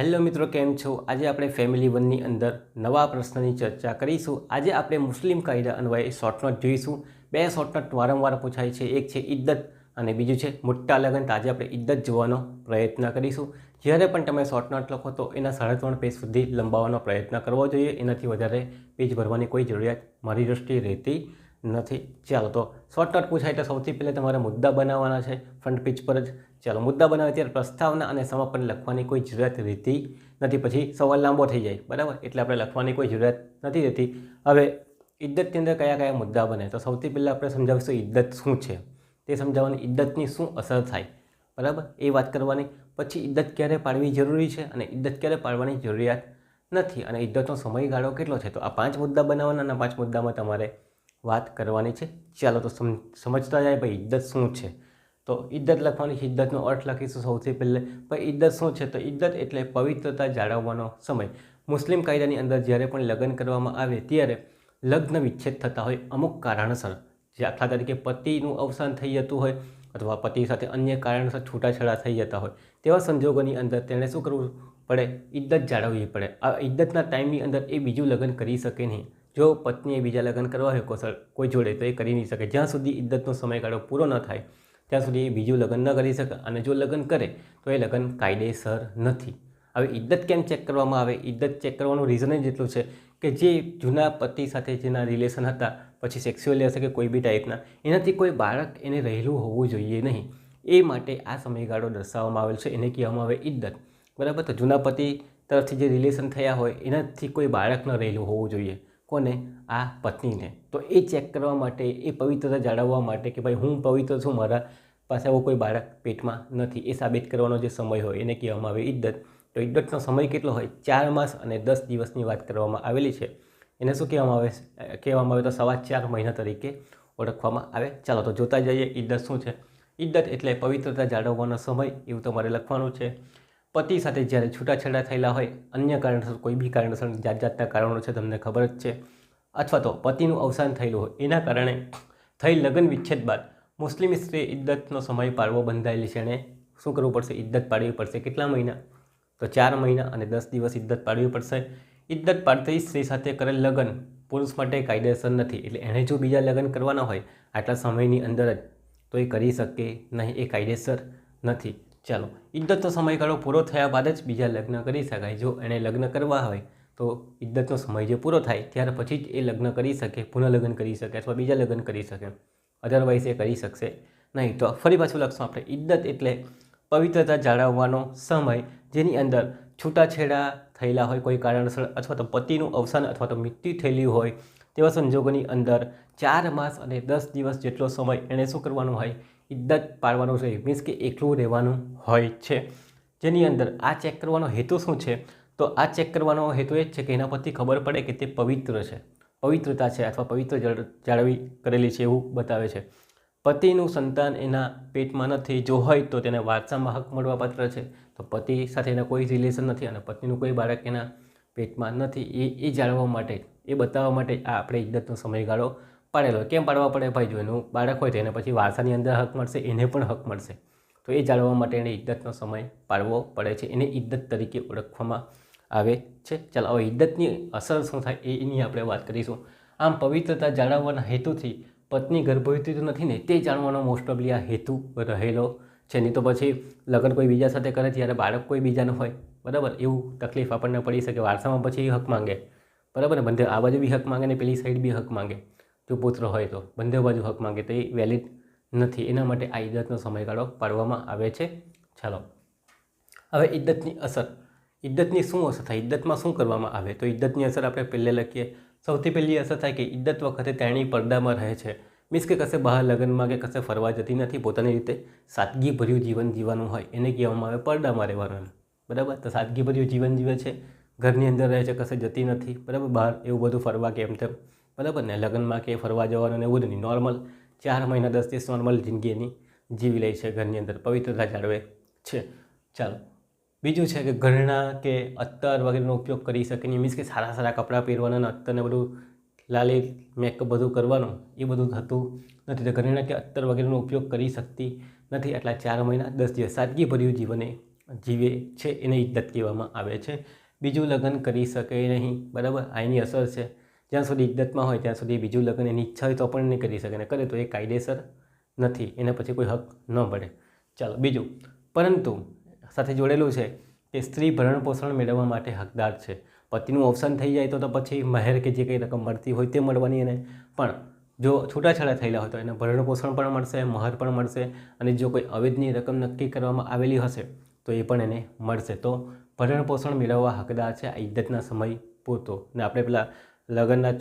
Hello મિત્રો, કેમ છો? આજે આપણે ફેમિલી વનની અંદર નવા પ્રશ્નની ચર્ચા કરીશું. આજે આપણે મુસ્લિમ કાયદા અન્વયે શોર્ટ નોટ જોઈશું. બે શોર્ટ નોટ વારંવાર પૂછાય છે. એક છે ઇદ્દત અને બીજું છે મોટા લગ્ન. તો આજે આપણે ઇદ્દત જોવાનો પ્રયત્ન કરીશું. જ્યારે પણ તમે શોર્ટ નોટ લખો તો એના સાડા ત્રણ પેજ સુધી લંબાવવાનો પ્રયત્ન કરવો જોઈએ. એનાથી વધારે પેજ ભરવાની કોઈ જરૂરિયાત મારી દૃષ્ટિએ રહેતી નથી. ચાલો, તો શોર્ટ નોટ પૂછાય તો સૌથી પહેલાં તમારે મુદ્દા બનાવવાના છે. ફ્રન્ટ પેજ પર જ ચાલો, મુદ્દા બનાવે ત્યારે પ્રસ્તાવના અને સમાપન લખવાની કોઈ જરૂરિયાત રહેતી નથી. પછી સવાલ લાંબો થઈ જાય, બરાબર? એટલે આપણે લખવાની કોઈ જરૂરિયાત નથી રહેતી. હવે ઇદ્દતની અંદર કયા કયા મુદ્દા બને? તો સૌથી પહેલાં આપણે સમજાવીશું ઇદ્દત શું છે. તે સમજાવવાની ઇદ્દતની શું અસર થાય, બરાબર? એ વાત કરવાની. પછી ઇદ્દત ક્યારે પાડવી જરૂરી છે અને ઇદ્દત ક્યારે પાડવાની જરૂરિયાત નથી? અને ઇદ્દતનો સમયગાળો કેટલો છે? તો આ પાંચ મુદ્દા બનાવવાના અને પાંચ મુદ્દામાં તમારે વાત કરવાની છે. ચાલો, તો સમજતા જાય ભાઈ ઇદ્દત શું છે. તો ઇદ્દત લખવાની હિદ્દતનો અર્થ લખીશું સૌથી પહેલે. પણ ઇદ્દત શું છે? તો ઇદ્દત એટલે પવિત્રતા જાળવવાનો સમય. મુસ્લિમ કાયદાની અંદર જ્યારે પણ લગ્ન કરવામાં આવે ત્યારે લગ્ન વિચ્છેદ થતા હોય અમુક કારણસર. દાખલા તરીકે પતિનું અવસાન થઈ જતું હોય અથવા પતિ સાથે અન્ય કારણસર છૂટાછેડા થઈ જતા હોય તેવા સંજોગોની અંદર તેણે શું કરવું પડે? ઇદ્દત જાળવવી પડે. આ ઇદ્દતના ટાઈમની અંદર એ બીજું લગ્ન કરી શકે નહીં. જો પત્નીએ બીજા લગ્ન કરવા હોય કોસળ કોઈ જોડે તો એ કરી નહીં શકે. જ્યાં સુધી ઇદ્દતનો સમયગાળો પૂરો ન થાય ત્યાં સુધી એ બીજું લગ્ન ન કરી શકે અને જો લગ્ન કરે, તો એ લગ્ન કાયદેસર નથી. હવે ઇદ્દત કેમ ચેક કરવામાં આવે? ઇદ્દત ચેક કરવાનું રીઝન જ એટલું છે કે જે જૂના પતિ સાથે જેના રિલેશન હતા, પછી સેક્સ્યુઅલી હશે કે કોઈ બી ટાઈપના એનાથી કોઈ બાળક એને રહેલું હોવું જોઈએ નહીં. એ માટે આ સમયગાળો દર્શાવવામાં આવેલ છે, એને કહેવામાં આવે ઇદ્દત બરાબર? તો જૂના પતિ તરફથી જે રિલેશન થયા હોય, એનાથી કોઈ બાળક ન રહેલું હોવું જોઈએ. કોને? આ પત્નીને. તો એ ચેક કરવા માટે, એ પવિત્રતા જાળવવા માટે કે ભાઈ હું પવિત્ર છું, મારા પાસે આવો કોઈ બાળક પેટમાં નથી. એ સાબિત કરવાનો જે સમય હોય એને કહેવામાં આવે ઇદ્દત તો ઇદ્દતનો સમય કેટલો હોય? ચાર માસ અને દસ દિવસની વાત કરવામાં આવેલી છે. એને શું કહેવામાં આવે? કહેવામાં આવે તો સવા ચાર મહિના તરીકે ઓળખવામાં આવે. ચાલો તો જોતા જઈએ ઇદ્દત શું છે? ઇદ્દત એટલે પવિત્રતા જાળવવાનો સમય એવું તમારે લખવાનું છે. પતિ સાથે જ્યારે છૂટાછેડા થયેલા હોય, અન્ય કારણસર, કોઈ બી કારણસર જાત જાતના કારણો છે તમને ખબર જ છે. અથવા તો પતિનું અવસાન થયેલું હોય, એના કારણે થઈ લગ્ન વિચ્છેદ બાદ મુસ્લિમ સ્ત્રી ઇદ્દતનો સમય પાળવો બંધાયેલી છે એણે શું કરવું પડશે? ઇદ્દત પાડવી પડશે કેટલા મહિના? તો ચાર મહિના અને દસ દિવસ ઇદ્દત પાડવી પડશે. ઇદ્દત પાડતી સ્ત્રી સાથે કરેલ લગ્ન પુરુષ માટે કાયદેસર નથી, એટલે એણે જો બીજા લગ્ન કરવાના હોય, આટલા સમયની અંદર જ તો એ કરી શકે નહીં, એ કાયદેસર નથી. ચાલો ઇદ્દતનો સમયગાળો પૂરો થયા બાદ જ બીજા લગ્ન કરી શકાય. જો એણે લગ્ન કરવા હોય, તો ઇદ્દતનો સમય જે પૂરો થાય, ત્યાર પછી જ એ લગ્ન કરી શકે, પુનઃલગ્ન કરી શકે અથવા બીજા લગ્ન કરી શકે. અધરવાઇઝ એ કરી શકશે નહીં. તો ફરી પાછું લખશું આપણે. ઇદ્દત એટલે પવિત્રતા જાળવવાનો સમય જેની અંદર છૂટાછેડા થયેલા હોય, કોઈ કારણસર અથવા તો પતિનું અવસાન અથવા તો મૃત્યુ થયેલી હોય, તેવા સંજોગોની અંદર ચાર માસ અને દસ દિવસ જેટલો સમય એણે શું કરવાનો હોય? ઇદ્દત પાડવાનું છે. મીન્સ કે એકલું રહેવાનું હોય છે. જેની અંદર આ ચેક કરવાનો હેતુ શું છે? તો આ ચેક કરવાનો હેતુ એ જ છે કે એના પરથી ખબર પડે કે તે પવિત્ર છે. પવિત્રતા છે અથવા પવિત્ર જળ- જાળવી કરેલી છે એવું બતાવે છે. પતિનું સંતાન એના પેટમાં નથી. જો હોય તો તેને વારસામાં હક મળવાપાત્ર છે. તો પતિ સાથે એના કોઈ રિલેશન નથી અને પત્નીનું કોઈ બાળક એના પેટમાં નથી. એ એ જાળવવા માટે, એ બતાવવા માટે આ આપણે ઇદ્દતનો સમયગાળો પાડેલો, કેમ પાડવા પડે ભાઈ જો એનું બાળક હોય તો એને પછી વારસાની અંદર હક મળશે, એને પણ હક મળશે. તો એ જાળવવા માટે એને ઇદ્દતનો સમય પાડવો પડે છે, એને ઇદ્દત તરીકે ઓળખવામાં આવે છે. ચાલો, હવે ઇદ્દતની અસર શું થાય એની આપણે વાત કરીશું. આમ પવિત્રતા જાળવવાના હેતુથી પત્ની ગર્ભવતી તો નથી ને, તે જાણવાનો મોસ્ટ ઓફલી આ હેતુ રહેલો છે. નહીં તો પછી લગ્ન કોઈ બીજા સાથે કરે ત્યારે બાળક કોઈ બીજાનું હોય, બરાબર? એવું તકલીફ આપણને પડી શકે, વારસામાં પછી હક માંગે. બરાબર ને? બંને આ બાજુ બી હક માંગે ને પેલી સાઈડ બી હક માંગે. જો પુત્ર હોય તો. બંને બાજુ હક માંગે તો એ વેલિડ નથી. એના માટે આ ઇદ્દતનો સમયગાળો પાડવામાં આવે છે. ચાલો. હવે ઇદ્દતની અસર. ઇદ્દતની શું અસર થાય? ઇદ્દતમાં શું કરવામાં આવે? તો ઇદ્દતની અસર આપણે પહેલે લખીએ. સૌથી પહેલી અસર થાય કે ઇદ્દત વખતે તેણી પડદામાં રહે છે. મીન્સ કે કશે બહાર લગ્નમાં કે કશે ફરવા જતી નથી. પોતાની રીતે સાદગીભર્યું જીવન જીવવાનું હોય. એને કહેવામાં આવે પડદામાં રહેવાનું. બરાબર? તો સાદગીભર્યું જીવન જીવે છે. ઘરની અંદર રહે છે, કશે જતી નથી. બરાબર? બહાર એવું બધું ફરવા કે એમ તેમ. બરાબર ને? લગ્નમાં કે ફરવા જવાનું ને એવું નહીં. નોર્મલ ચાર મહિના, દસ દિવસ નોર્મલ જિંદગી એની જીવી લે છે ઘરની અંદર. પવિત્રતા જાળવે છે. ચાલો. બીજું છે કે ઘરણા કે અત્તર વગેરેનો ઉપયોગ કરી શકે નહીં. મીન્સ કે સારા સારા કપડાં પહેરવાના અને અત્તરને બધું લાલી મેકઅપ બધું કરવાનું, એ બધું થતું નથી. તો ઘરેણા કે અત્તર વગેરેનો ઉપયોગ કરી શકતી નથી. એટલા ચાર મહિના, દસ દિવસ સાદગીભર્યું જીવન જીવે છે. એને ઇદ્દત કહેવામાં આવે છે. બીજું લગ્ન કરી શકે નહીં. બરાબર? આ એની અસર છે. જ્યાં સુધી ઇજ્જતમાં હોય, ત્યાં સુધી બીજું લગ્ન એની ઈચ્છા હોય તો પણ નહીં કરી શકે. અને કરે તો એ કાયદેસર નથી. એને પછી કોઈ હક ન મળે. ચાલો, બીજું. પરંતુ સાથે જોડેલું છે કે સ્ત્રી ભરણ પોષણ મેળવવા માટે હકદાર છે. પતિનું અવસાન થઈ જાય તો તો પછી મહેર કે જે કંઈ રકમ મળતી હોય તે મળવાની એને પણ જો છૂટાછેડા થયેલા હોય તો એને ભરણ પોષણ પણ મળશે, મહર પણ મળશે અને જો કોઈ અવેજની રકમ નક્કી કરવામાં આવેલી હશે તો એ પણ એને મળશે. તો ભરણ પોષણ મેળવવા હકદાર છે આ ઇજ્જતના સમય પૂરતો. ને આપણે પેલા લગ્નના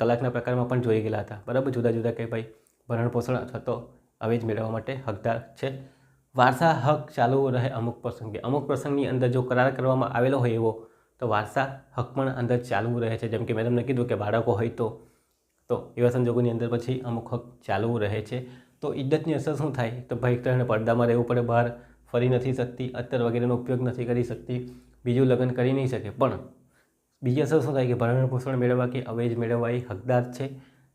તલાકના પ્રકારમાં પણ જોઈ ગયેલા હતા. બરાબર? જુદા જુદા કે ભાઈ ભરણ પોષણ અથવા તો અવેજ મેળવવા માટે હકદાર છે. વારસા હક ચાલુ રહે અમુક પ્રસંગે. અમુક પ્રસંગની અંદર જો કરાર કરવામાં આવેલો હોય એવો, તો વારસા હક પણ અંદર ચાલુ રહે છે. જેમ કે મેં તમને કીધું કે બાળકો હોય તો તો એવા સંજોગોની અંદર પછી અમુક હક ચાલુ રહે છે. તો ઇજ્જતની અસર શું થાય? તો ભાઈ તો પડદામાં રહેવું પડે, બહાર ફરી નથી શકતી, અત્તર વગેરેનો ઉપયોગ નથી કરી શકતી, બીજું લગ્ન કરી નહીં શકે. પણ બીજી અસર શું થાય કે ભરણ પોષણ મેળવવા કે અવેજ મેળવવા એ હકદાર છે.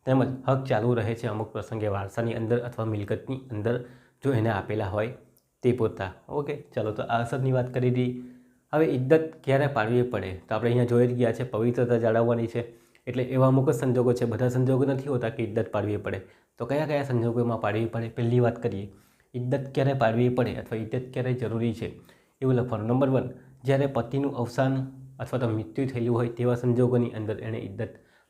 તેમજ હક ચાલુ રહે છે અમુક પ્રસંગે વારસાની અંદર અથવા મિલકતની અંદર જો એને આપેલા હોય તે પોતા. ઓકે, ચાલો તો આ અસરની વાત કરી હતી હવે ઇદ્દત ક્યારે પાડવી પડે? તો આપણે અહીંયા જોઈ જ ગયા છે, પવિત્રતા જાળવવાની છે. એટલે એવા અમુક જ સંજોગો છે, બધા સંજોગો નથી હોતા કે ઇદ્દત પાડવી પડે. તો કયા કયા સંજોગોમાં પાડવી પડે? પહેલી વાત કરીએ. ઇદ્દત ક્યારે પાડવી પડે અથવા ઇદ્દત ક્યારે જરૂરી છે? એવું લખવાનું. નંબર વન, જ્યારે પતિનું અવસાન અથવા તો મૃત્યુ થયેલું હોય તેવા સંજોગોની અંદર એણે ઇદ્દત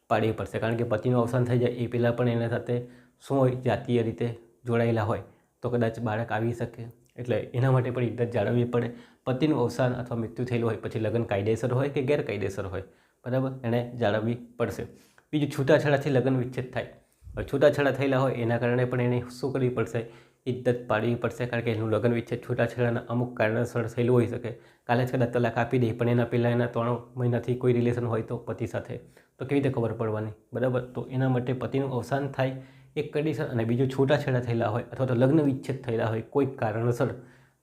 પાડવી પડશે. કારણ કે પતિનું અવસાન થઈ જાય એ પહેલાં પણ એના સાથે શું હોય? જાતીય રીતે જોડાયેલા હોય. તો કદાચ બાળક આવી શકે. એટલે એના માટે પણ ઇદ્દત જાળવવી પડે. પતિનું અવસાન અથવા મૃત્યુ થયેલું હોય પછી લગ્ન કાયદેસર હોય કે ગેરકાયદેસર હોય? બરાબર? એણે જાળવવી પડશે. બીજું છૂટાછેડાથી લગ્ન વિચ્છેદ થાય. છૂટાછેડા થયેલા હોય એના કારણે પણ એને શું કરવી પડશે? ઇદ્દત પાડવી પડશે કારણ કે એનું લગ્ન વિચ્છેદ છૂટાછેડાના અમુક કારણસર થયેલું હોઈ શકે. કાલે જ કદાચ તલાક આપી દે, પણ એના પહેલાં એના ત્રણ મહિનાથી કોઈ રિલેશન હોય તો પતિ સાથે. તો કેવી રીતે ખબર પડવાની? બરાબર? તો એના માટે પતિનું અવસાન થાય, એક કન્ડિશન અને બીજું છૂટાછેડા થયેલા હોય અથવા તો લગ્ન વિચ્છેદ થયેલા હોય કોઈક કારણસર,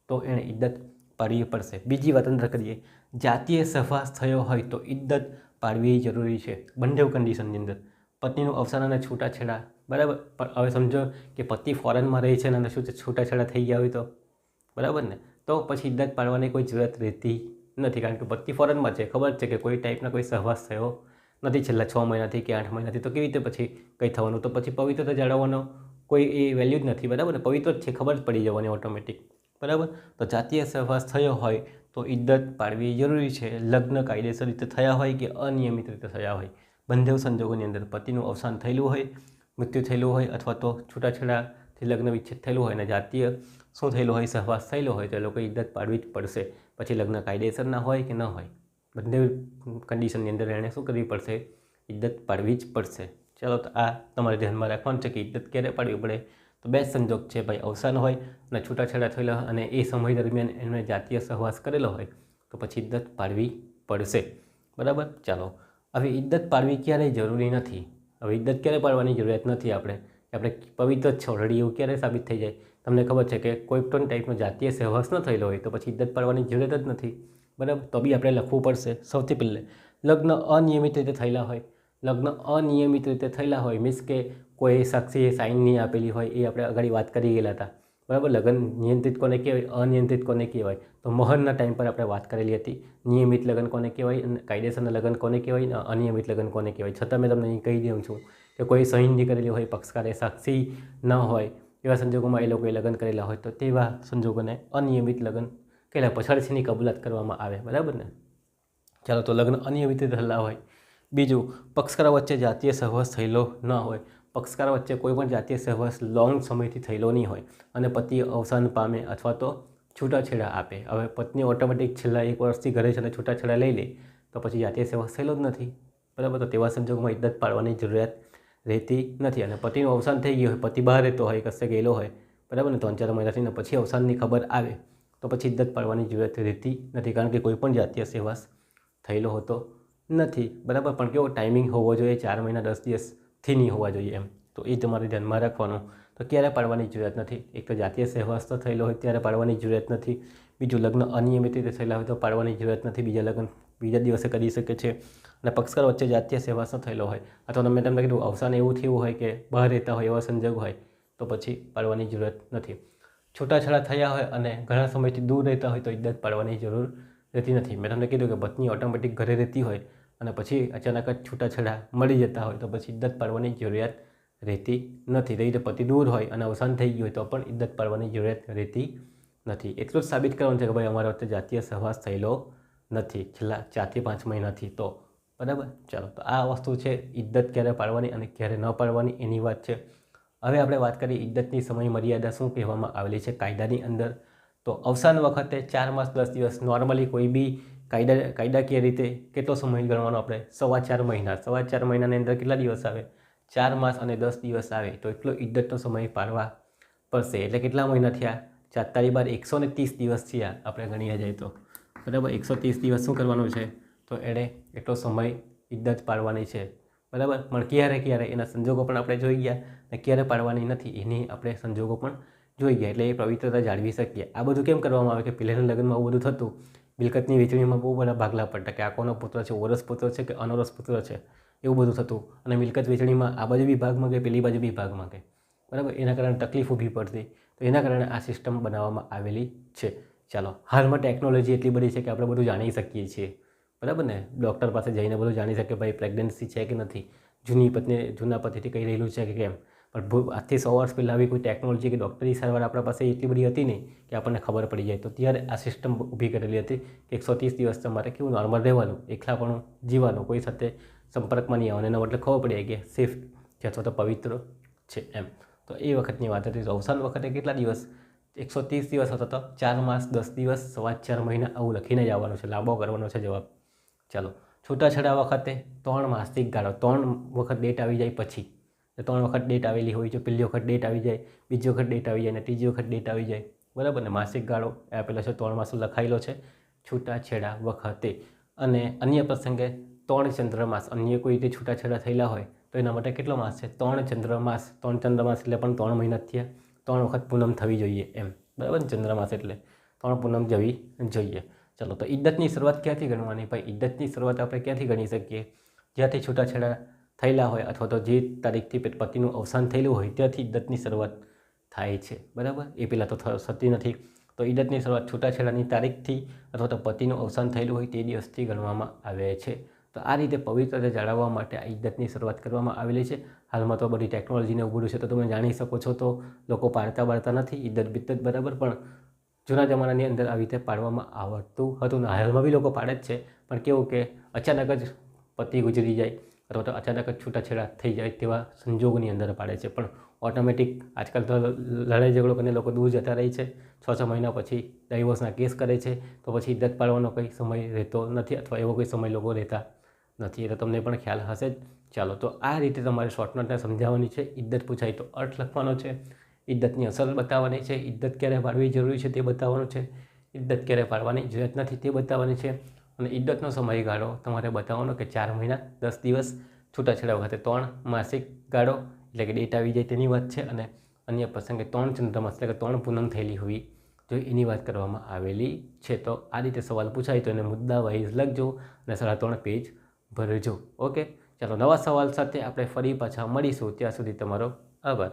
તો એણે ઇજ્જત પાડવી પડશે. બીજી વાત અંદર કરીએ. જાતીય સહવાસ થયો હોય તો ઇજ્જત પાડવી જરૂરી છે બંને કન્ડિશનની અંદર. પત્નીનું અવસાન અને છૂટાછેડા બરાબર? પણ હવે સમજો કે પતિ ફોરેનમાં રહે છે અને શું છે? છૂટાછેડા થઈ ગયા હોય તો? બરાબર ને? તો પછી ઇદ્દત પાડવાની કોઈ જરૂરત રહેતી નથી. કારણ કે પતિ ફોરેનમાં છે. ખબર છે કે કોઈ ટાઈપના કોઈ સહવાસ થયો નથી છેલ્લા છ મહિનાથી કે આઠ મહિનાથી. તો કેવી રીતે પછી કંઈ થવાનું? તો પછી પવિત્રતા જાળવવાનો કોઈ એ વેલ્યુ જ નથી. બરાબર ને? પવિત્ર જ છે. ખબર જ પડી જવાની ઓટોમેટિક બરાબર? તો જાતીય સહવાસ થયો હોય તો ઇદ્દત પાડવી જરૂરી છે. લગ્ન કાયદેસર રીતે થયા હોય કે અનિયમિત રીતે થયા હોય? બંને સંજોગોની અંદર પતિનું અવસાન થયેલું હોય મૃત્યુ થયેલું હોય અથવા તો છૂટાછેડાથી લગ્ન વિચ્છેદ થયેલું હોય અને જાતીય શું થયેલું હોય, સહવાસ થયેલો હોય, તો એ લોકોએ ઇદ્દત પાડવી જ પડશે. પછી લગ્ન કાયદેસરના હોય કે ન હોય, બંને કન્ડિશનની અંદર એણે શું કરવી પડશે? ઇદ્દત પાડવી જ પડશે. ચાલો, તો આ તમારે ધ્યાનમાં રાખવાનું છે કે ઇદ્દત ક્યારે પાડવી પડે? તો બે સંજોગ છે, ભાઈ, અવસાન હોય અને છૂટાછેડા થયેલા અને એ સમય દરમિયાન એમણે જાતીય સહવાસ કરેલો હોય, તો પછી ઇદ્દત પાડવી પડશે. બરાબર? ચાલો. હવે ઇદ્દત પાડવી ક્યારેય જરૂરી નથી. હવે ઇદ્દત ક્યારે પાડવાની જરૂરિયાત નથી આપણે? આપણે પવિત્ર જ છે એવું ક્યારે સાબિત થઈ જાય? તમને ખબર છે કે કોઈ પણ ટાઈપનો જાતીય સહવાસ ન થયેલો હોય તો પછી ઇદ્દત પાડવાની જરૂરિયાત જ નથી. બરાબર? તો બી આપણે લખવું પડશે સૌથી પહેલે. લગ્ન અનિયમિત રીતે થયેલા હોય. લગ્ન અનિયમિત રીતે થયેલા હોય. મીન્સ કે કોઈ સાક્ષીએ સાઇન નહીં આપેલી હોય એ આપણે આગળ વાત કરી ગયેલા હતા. બરાબર? લગ્ન નિયંત્રિત કોને કહેવાય, અનિયંત્રિત કોને કહેવાય? તો મહરના ટાઈમ પર આપણે વાત કરેલી હતી. નિયમિત લગ્ન કોને કહેવાય અને કાયદેસરના લગ્ન કોને કહેવાય અને અનિયમિત લગ્ન કોને કહેવાય? છતાં મેં તમને અહીં કહી દઉં છું કે કોઈ સહી કરેલી હોય, પક્ષકારે સાક્ષી ન હોય, એવા સંજોગોમાં એ લોકોએ લગ્ન કરેલા હોય, તો તેવા સંજોગોને અનિયમિત લગ્ન કહેલા. પછાડીની કબૂલાત કરવામાં આવે, બરાબર ને? ચાલો, તો લગ્ન અનિયમિત રહેલા હોય. બીજું, પક્ષકારો વચ્ચે જાતીય સહવાસ થયેલો ન હોય. પક્ષકારો વચ્ચે કોઈ પણ જાતીય સહવાસ લોંગ સમયથી થયેલો નહીં હોય અને પતિ અવસાન પામે અથવા તો છૂટાછેડા આપે. હવે પત્ની ઓટોમેટિક છેલ્લા એક વર્ષથી ઘરે છે અને છૂટાછેડા લઈ લે તો પછી જાતીય સહવાસ થયેલો જ નથી. બરાબર? તો તેવા સંજોગોમાં ઇદ્દત પાડવાની જરૂરિયાત રહેતી નથી અને પતિનું અવસાન થઈ ગયું હોય, પતિ બહાર રહેતો હોય, કશે ગયેલો હોય, બરાબર ને? ત્રણ ચાર મહિનાથી પછી અવસાનની ખબર આવે તો પછી ઇદ્દત પાડવાની જરૂરિયાત રહેતી નથી કારણ કે કોઈ પણ જાતીય સહવાસ થયેલો હોતો નથી. બરાબર? પણ કેવો ટાઈમિંગ હોવો જોઈએ? ચાર મહિના, દસ દિવસથી નહીં હોવા જોઈએ એમ. તો એ તમારે ધ્યાનમાં રાખવાનું. તો ક્યારે પાડવાની જરૂરિયાત નથી? એક તો જાતીય સહેવાસ તો થયેલો હોય ત્યારે પાડવાની જરૂરિયાત નથી. બીજું લગ્ન અનિયમિત રીતે થયેલા હોય તો પાડવાની જરૂરિયાત નથી. બીજા લગ્ન બીજા દિવસે કરી શકે છે. અને પક્ષકાર વચ્ચે જાતીય સહવાસ ન થયેલો હોય. અથવા મેં તમને કીધું, અવસાન એવું થયું હોય કે બહાર રહેતા હોય એવા સંજોગ હોય, તો પછી પાડવાની જરૂરત નથી. છૂટાછેડા થયા હોય અને ઘણા સમયથી દૂર રહેતા હોય તો ઇદ્દત પાડવાની જરૂર રહેતી નથી. મેં તમને કીધું કે પત્ની ઓટોમેટિક ઘરે રહેતી હોય અને પછી અચાનક જ છૂટાછેડા મળી જતા હોય તો પછી ઇદ્દત પાડવાની જરૂરિયાત રહેતી નથી. તે તો પતિ દૂર હોય અને અવસાન થઈ ગયું હોય તો પણ ઇદ્દત પાડવાની જરૂરિયાત રહેતી નથી. એટલું જ સાબિત કરવાનું છે કે ભાઈ, અમારા વચ્ચે જાતીય સહવાસ થયેલો નથી, છેલ્લા ચારથી પાંચ મહિનાથી તો. બરાબર? ચાલો, તો આ વસ્તુ છે ઇદ્દત ક્યારે પાડવાની અને ક્યારે ન પાડવાની એની વાત છે. હવે આપણે વાત કરીએ ઇદ્દતની સમય મર્યાદા શું કહેવામાં આવેલી છે કાયદાની અંદર. તો અવસાન વખતે ચાર માસ દસ દિવસ નોર્મલી કોઈ બી કાયદા, કાયદાકીય રીતે કેટલો સમય ગણવાનો આપણે? સવા ચાર મહિના. સવા ચાર મહિનાની અંદર કેટલા દિવસ આવે? ચાર માસ અને દસ દિવસ આવે. તો એટલો ઇદ્દતનો સમય પાડવા પડશે. એટલે કેટલા મહિના થયા? ચાર તારી બાર એકસો ને ત્રીસ દિવસ થયા આપણે ગણીએ જાય તો. બરાબર? એકસો ત્રીસ દિવસ શું કરવાનું છે? તો એણે એટલો સમય ઇદ્દત પાડવાની છે. બરાબર? પણ ક્યારે ક્યારે? એના સંજોગો પણ આપણે જોઈ ગયા અને ક્યારે પાડવાની નથી, એની આપણે સંજોગો પણ જોઈ ગયા. એટલે એ પવિત્રતા જાળવી શકીએ. આ બધું કેમ કરવામાં આવે કે પહેલાંના લગ્નમાં આવું બધું થતું? મિલકતની વેચણીમાં બહુ બધા ભાગલા પડતા કે આ કોનો પુત્ર છે ઓરસ પુત્ર છે કે અનોરસ પુત્ર છે, એવું બધું થતું. અને મિલકત વેચણીમાં આ બાજુ બી ભાગ માગે, પેલી બાજુ બી ભાગ માગે. બરાબર? એના કારણે તકલીફ ઊભી પડતી. તો એના કારણે આ સિસ્ટમ બનાવવામાં આવેલી છે. ચાલો, હાલમાં ટેકનોલોજી એટલી બધી છે કે આપણે બધું જાણી શકીએ છીએ. બરાબર ને? ડૉક્ટર પાસે જઈને બધું જાણી શકીએ, ભાઈ પ્રેગ્નન્સી છે કે નથી? જૂની પત્ની, જૂના પતિથી કહી રહેલું છે કે કેમ? પણ આજથી સો વર્ષ પહેલાં આવી કોઈ ટેકનોલોજી કે ડૉક્ટરી સારવાર આપણા પાસે એટલી બધી હતી નહીં કે આપણને ખબર પડી જાય. તો ત્યારે આ સિસ્ટમ ઊભી કરેલી હતી કે એકસો ત્રીસ દિવસ તમારે કેવું નોર્મલ રહેવાનું એકલાપણું જીવાનું, કોઈ સાથે સંપર્કમાં નહીં આવવાનું. એના એટલે ખબર પડી જાય કે સેફ છે અથવા તો પવિત્ર છે એમ. તો એ વખતની વાત હતી. તો અવસાન વખતે કેટલા દિવસ? એકસો ત્રીસ દિવસ હતો તો ચાર માસ, દસ દિવસ, સવા ચાર મહિના આવું લખીને જ આવવાનું છે. લાંબો કરવાનો છે જવાબ. ચાલો. છૂટાછેડા વખતે ત્રણ માસિક ગાળો. ત્રણ વખત ડેટ આવી જાય પછી. ત્રણ વખત ડેટ આવેલી હોય છે, પહેલી વખત ડેટ આવી જાય, બીજી વખત ડેટ આવી જાય અને ત્રીજી વખત ડેટ આવી જાય. બરાબર ને? માસિક ગાળો એ આપેલો છે, ત્રણ માસ લખાયેલો છે. છૂટાછેડા વખતે. અને અન્ય પ્રસંગે ત્રણ ચંદ્રમાસ, અન્ય કોઈ રીતે છૂટાછેડા થયેલા હોય, તો એના માટે કેટલો માસ છે? ત્રણ ચંદ્રમાસ. ત્રણ ચંદ્રમાસ એટલે પણ ત્રણ મહિના થયા. ત્રણ વખત પૂનમ થવી જોઈએ એમ. બરાબર ને? ચંદ્રમાસ એટલે ત્રણ પૂનમ જવી જોઈએ. ચલો, તો ઇદ્દતની શરૂઆત ક્યાંથી ગણવાની? ભાઈ ઇદ્દતની શરૂઆત આપણે ક્યાંથી ગણી શકીએ? જ્યાંથી છૂટાછેડા થયેલા હોય અથવા તો જે તારીખથી પતિનું અવસાન થયેલું હોય, ત્યાંથી ઇદ્દતની શરૂઆત થાય છે. બરાબર? એ પહેલાં તો થતી નથી. તો ઇદ્દતની શરૂઆત છૂટાછેડાની તારીખથી અથવા તો પતિનું અવસાન થયેલું હોય તે દિવસથી ગણવામાં આવે છે. તો આ રીતે પવિત્રતા જાળવવા માટે આ ઈદ્દતની શરૂઆત કરવામાં આવેલી છે. હાલમાં તો બધી ટેકનોલોજીને ઉભું છે, તો તમે જાણી શકો છો તો લોકો પાડતા પાડતા નથી ઈદ્દત બિદ્દત બરાબર, પણ જૂના જમાનાની અંદર આવી રીતે પાડવામાં આવતું હતું. ને હાલમાં બી લોકો પાડે જ છે, પણ કેવું કે અચાનક જ પતિ ગુજરી જાય અથવા તો અચાનક જ છૂટાછેડા થઈ જાય તેવા સંજોગોની અંદર પાડે છે. પણ ઓટોમેટિક આજકાલ તો લડાઈ ઝઘડો કરીને લોકો દૂર જતા રહે છે. છ છ મહિના પછી ડાઇવોર્સના કેસ કરે છે. તો પછી ઇદ્દત પાડવાનો કંઈ સમય રહેતો નથી અથવા એવો કોઈ સમય લોકો રહેતા નથી. એ તો તમને પણ ખ્યાલ હશે જ. ચાલો, તો આ રીતે તમારે શોર્ટનોટને સમજાવવાની છે. ઇદ્દત પૂછાય તો અર્થ લખવાનો છે. ઇદ્દતની અસર બતાવવાની છે. ઇદ્દત ક્યારે પાડવી જરૂરી છે તે બતાવવાનું છે. ઇદ્દત ક્યારે પાડવાની જરૂરત નથી તે બતાવવાની છે. અને ઇદ્દતનો સમયગાળો તમારે બતાવવાનો કે ચાર મહિના, દસ દિવસ છૂટાછેડા વખતે ત્રણ માસિક ગાળો, એટલે કે ડેટ આવી જાય તેની વાત છે. અને અન્ય પ્રસંગે ત્રણ ચંદ્રમાસ, એટલે કે ત્રણ પૂનમ થયેલી હોવી જો એની વાત કરવામાં આવેલી છે. તો આ રીતે સવાલ પૂછાય તો એને મુદ્દા વાઇઝ લખજો અને સાડા ત્રણ પેજ ભરજો. ઓકે? ચાલો, નવા સવાલ સાથે આપણે ફરી પાછા મળીશું. ત્યાં સુધી તમારો આભાર.